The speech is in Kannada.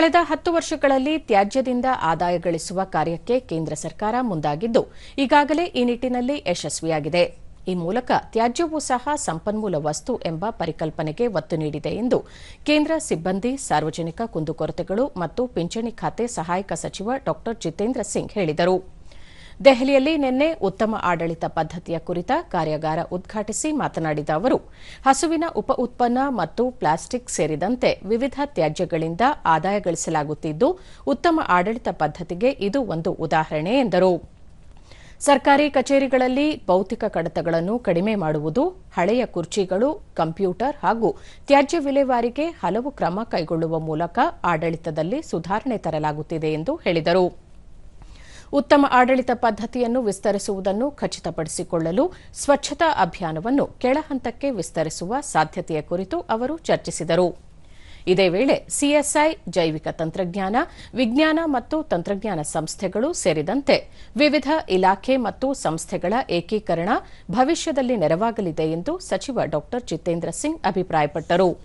ಕಳೆದ ಹತ್ತು ವರ್ಷಗಳಲ್ಲಿ ತ್ಯಾಜ್ಯದಿಂದ ಆದಾಯ ಗಳಿಸುವ ಕಾರ್ಯಕ್ಕೆ ಕೇಂದ್ರ ಸರ್ಕಾರ ಮುಂದಾಗಿದ್ದು, ಈಗಾಗಲೇ ಈ ನಿಟ್ಟಿನಲ್ಲಿ ಯಶಸ್ವಿಯಾಗಿದೆ. ಈ ಮೂಲಕ ತ್ಯಾಜ್ಯವೂ ಸಹ ಸಂಪನ್ಮೂಲ ವಸ್ತು ಎಂಬ ಪರಿಕಲ್ಪನೆಗೆ ಒತ್ತು ನೀಡಿದೆ ಎಂದು ಕೇಂದ್ರ ಸಿಬ್ಬಂದಿ, ಸಾರ್ವಜನಿಕ ಕುಂದುಕೊರತೆಗಳು ಮತ್ತು ಪಿಂಚಣಿ ಖಾತೆ ಸಹಾಯಕ ಸಚಿವ ಡಾ ಜಿತೇಂದ್ರ ಸಿಂಗ್ ಹೇಳಿದರು. ದೆಹಲಿಯಲ್ಲಿ ನಿನ್ನೆ ಉತ್ತಮ ಆಡಳಿತ ಪದ್ದತಿಯ ಕುರಿತ ಕಾರ್ಯಾಗಾರ ಉದ್ಘಾಟಿಸಿ ಮಾತನಾಡಿದ ಅವರು, ಹಸುವಿನ ಉಪ ಉತ್ಪನ್ನ ಮತ್ತು ಪ್ಲಾಸ್ಟಿಕ್ ಸೇರಿದಂತೆ ವಿವಿಧ ತ್ಯಾಜ್ಯಗಳಿಂದ ಆದಾಯ ಗಳಿಸಲಾಗುತ್ತಿದ್ದು ಉತ್ತಮ ಆಡಳಿತ ಪದ್ದತಿಗೆ ಇದು ಒಂದು ಉದಾಹರಣೆ ಎಂದರು. ಸರ್ಕಾರಿ ಕಚೇರಿಗಳಲ್ಲಿ ಭೌತಿಕ ಕಡತಗಳನ್ನು ಕಡಿಮೆ ಮಾಡುವುದು, ಹಳೆಯ ಕುರ್ಚಿಗಳು, ಕಂಪ್ಯೂಟರ್ ಹಾಗೂ ತ್ಯಾಜ್ಯ ವಿಲೇವಾರಿಗೆ ಹಲವು ಕ್ರಮ ಕೈಗೊಳ್ಳುವ ಮೂಲಕ ಆಡಳಿತದಲ್ಲಿ ಸುಧಾರಣೆ ತರಲಾಗುತ್ತಿದೆ ಎಂದು ಹೇಳಿದರು. ಉತ್ತಮ ಆಡಳಿತ ಪದ್ದತಿಯನ್ನು ವಿಸ್ತರಿಸುವುದನ್ನು ಖಚಿತಪಡಿಸಿಕೊಳ್ಳಲು ಸ್ವಚ್ಛತಾ ಅಭಿಯಾನವನ್ನು ಕೆಳಹಂತಕ್ಕೆ ವಿಸ್ತರಿಸುವ ಸಾಧ್ಯತೆಯ ಕುರಿತು ಅವರು ಚರ್ಚಿಸಿದರು. ಇದೇ ವೇಳೆ ಸಿಎಸ್ಐ, ಜೈವಿಕ ತಂತ್ರಜ್ಞಾನ, ವಿಜ್ಞಾನ ಮತ್ತು ತಂತ್ರಜ್ಞಾನ ಸಂಸ್ಥೆಗಳು ಸೇರಿದಂತೆ ವಿವಿಧ ಇಲಾಖೆ ಮತ್ತು ಸಂಸ್ಥೆಗಳ ಏಕೀಕರಣ ಭವಿಷ್ಯದಲ್ಲಿ ನೆರವಾಗಲಿದೆ ಎಂದು ಸಚಿವ ಡಾ ಜಿತೇಂದ್ರ ಸಿಂಗ್ ಅಭಿಪ್ರಾಯಪಟ್ಟರು.